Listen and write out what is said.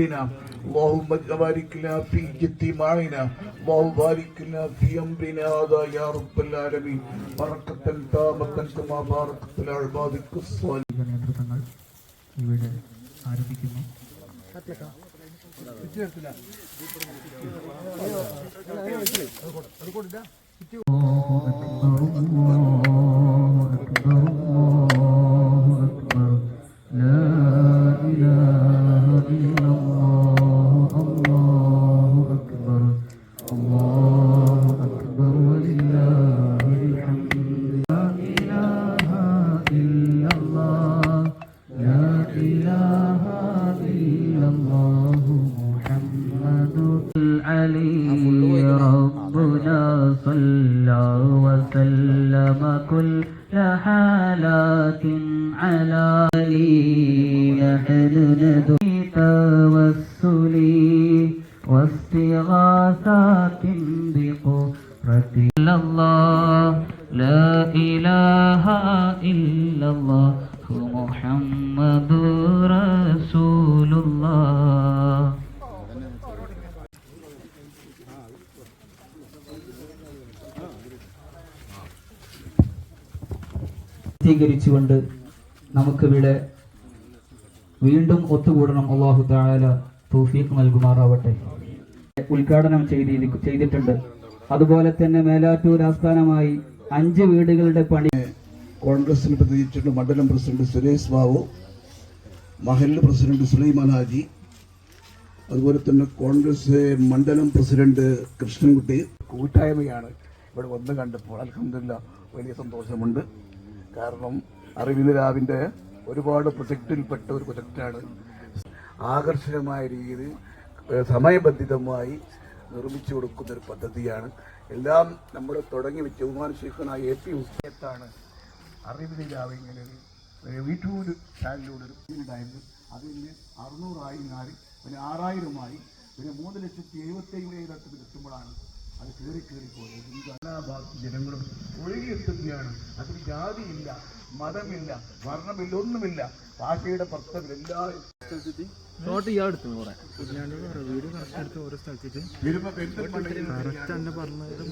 بنا اللهم بارك لنا في اجتماعنا اللهم بارك لنا في امرنا هذا يا رب العالمين بركة تامة كما باركت على عبادك الصالحين കാർഷിക നേതൃത്വങ്ങൾ ഇവിടെ ആരംഭിക്കുന്നു الله الله محمد العلي ربنا صلى وسلم كل حالات على علي نحن ندعو توسلي واستغاثات بقدرة الله. لا إله إلا الله. محمد പൂർത്തീകരിച്ചുകൊണ്ട് നമുക്കിവിടെ വീണ്ടും ഒത്തുകൂടണം. അള്ളാഹു താല തൗഫീഖ് നൽകുമാറാവട്ടെ. ഉദ്ഘാടനം ചെയ്തി ചെയ്തിട്ടുണ്ട്. അതുപോലെ തന്നെ മേലാറ്റൂർ ആസ്ഥാനമായി അഞ്ച് വീടുകളുടെ പണി. കോൺഗ്രസിന് പ്രതിനിധിച്ചിട്ടുണ്ട് മണ്ഡലം പ്രസിഡന്റ് സുരേഷ് ബാബു മഹല്ല് പ്രസിഡന്റ് സുലൈമാൻ ഹാജി അതുപോലെ തന്നെ കോൺഗ്രസ് മണ്ഡലം പ്രസിഡന്റ് കൃഷ്ണൻകുട്ടി. കൂട്ടായ്മയാണ് ഇവിടെ വന്ന് കണ്ടപ്പോൾ അലഹമില്ല വലിയ സന്തോഷമുണ്ട്. കാരണം അറിവിന് രാവിന്റെ ഒരുപാട് പ്രൊജക്റ്റിൽപ്പെട്ട ഒരു പ്രൊജക്റ്റാണ്. ആകർഷകമായ രീതിയിൽ സമയബന്ധിതമായി നിർമ്മിച്ചു കൊടുക്കുന്ന ഒരു പദ്ധതിയാണ്. എല്ലാം നമ്മൾ തുടങ്ങി വെച്ച വെച്ച് ബഹുമാനശേഖനായ എ പി ഉസ്തയത്താണ് അറിവിന് ഒരു വീട്ടൂര് ചാനലിലൂടെ ഉണ്ടായിരുന്നു അതിന് അറുന്നൂറായി മാറി പിന്നെ ആറായിരമായി പിന്നെ മൂന്ന് ലക്ഷത്തി എഴുപത്തി അയ്യായിരത്തിന് കിട്ടുമ്പോഴാണ് അത് കയറി കയറി പോയത് ഈ നാനാഭാഗത്ത് ജനങ്ങളും ഒഴുകിയെത്തുകയാണ്. അതിൽ ജാതിയില്ല മതമില്ല വർണമില്ല ഒന്നുമില്ല. ഭാഷയുടെ പ്രശ്നമില്ല ഇയാൾ എടുത്തു കുറെ വീഡിയോ കറക്റ്റ് എടുത്ത് ഓരോ സ്ഥലത്തേക്ക് കറക്റ്റ് തന്നെ പറഞ്ഞത്